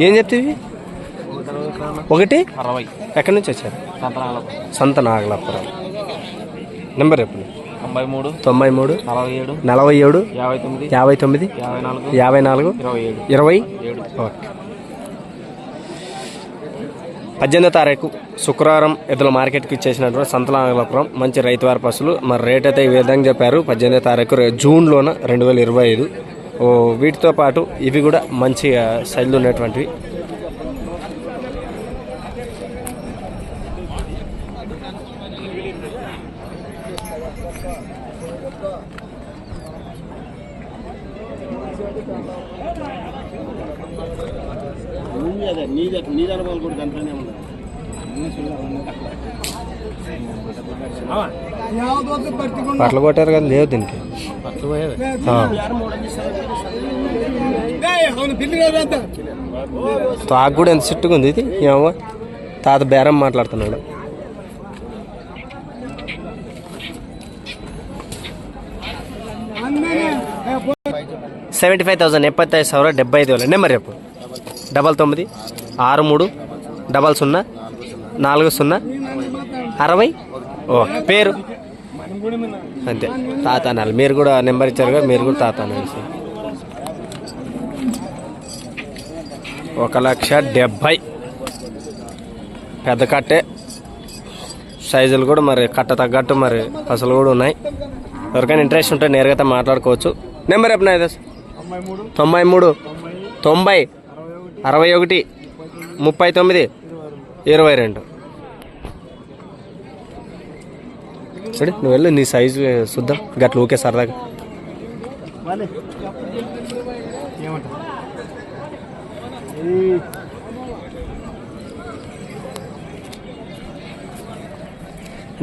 ఏం చెప్తేవి ఒకటి? అరవై. ఎక్కడి నుంచి వచ్చారు? సంత నాగలాపురం. నెంబర్ చెప్పండి. తొంభై మూడు తొంభై మూడు నలభై ఏడు నలభై ఏడు యాభై తొమ్మిది యాభై తొమ్మిది యాభై నాలుగు యాభై నాలుగు ఇరవై. ఏడు. ఇరవై ఏడు ఓకే. పద్దెనిమిదో తారీఖు శుక్రవారం ఎద్దుల మార్కెట్కి ఇచ్చేసినటువంటి సంతనాగలపురం మంచి రైతువారి పశువులు మరి రేట్ అయితే ఈ విధంగా చెప్పారు. పద్దెనిమిదో తారీఖు జూన్లోన రెండు వేల ఇరవై ఐదు. వీటితో పాటు ఇవి కూడా మంచిగా సైజులు ఉన్నటువంటివి. నీద నీద అనుభవాలు కూడా దాంట్లోనే ఉన్నాయి. పట్ల కొట్టారు కదా లేవు దీనికి. తాకు కూడా ఎంత చుట్టుగా ఉంది ఇది? ఏమో. తాత బేరం మాట్లాడుతున్నాడు. సెవెంటీ ఫైవ్ థౌసండ్ ఎప్పై ఐదు సవరా డెబ్బై ఐదు వేల. నెంబర్ చెప్పు. డబల్ తొమ్మిది ఆరు మూడు డబల్ సున్నా నాలుగు సున్నా. అరవై? ఓకే. పేరు? అంతే. తాత అనాలి. మీరు కూడా నెంబర్ ఇచ్చారు కదా మీరు కూడా తాత అనాలి. సార్ ఒక లక్ష డెబ్భై పెద్ద కట్టే. సైజులు కూడా మరి కట్ట తగ్గట్టు మరి అసలు కూడా ఉన్నాయి. ఎవరికైనా ఇంట్రెస్ట్ ఉంటే నేరుగా మాట్లాడుకోవచ్చు. నెంబర్ ఎప్పుడు అయితే తొంభై మూడు. తొంభై. అరవై ఒకటి. ముప్పై తొమ్మిది. ఇరవై రెండు. సరే నువ్వు వెళ్ళు నీ సైజు చూద్దాం. గట్ల ఓకే సరదాగా.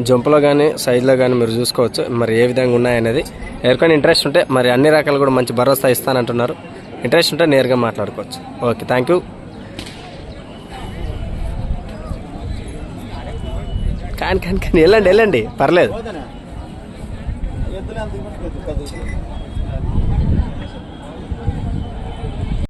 జంపులో కానీ సైజులో కానీ మీరు చూసుకోవచ్చు. మరి ఏ విధంగా ఉన్నాయనేది ఎవరికైనా ఇంట్రెస్ట్ ఉంటే మరి అన్ని రకాలు కూడా మంచి భరోసా ఇస్తానంటున్నారు. ఇంట్రెస్ట్ ఉంటే నేరుగా మాట్లాడుకోవచ్చు. Okay thank you. కాని కాని కానీ. వెళ్ళండి వెళ్ళండి. పర్లేదు.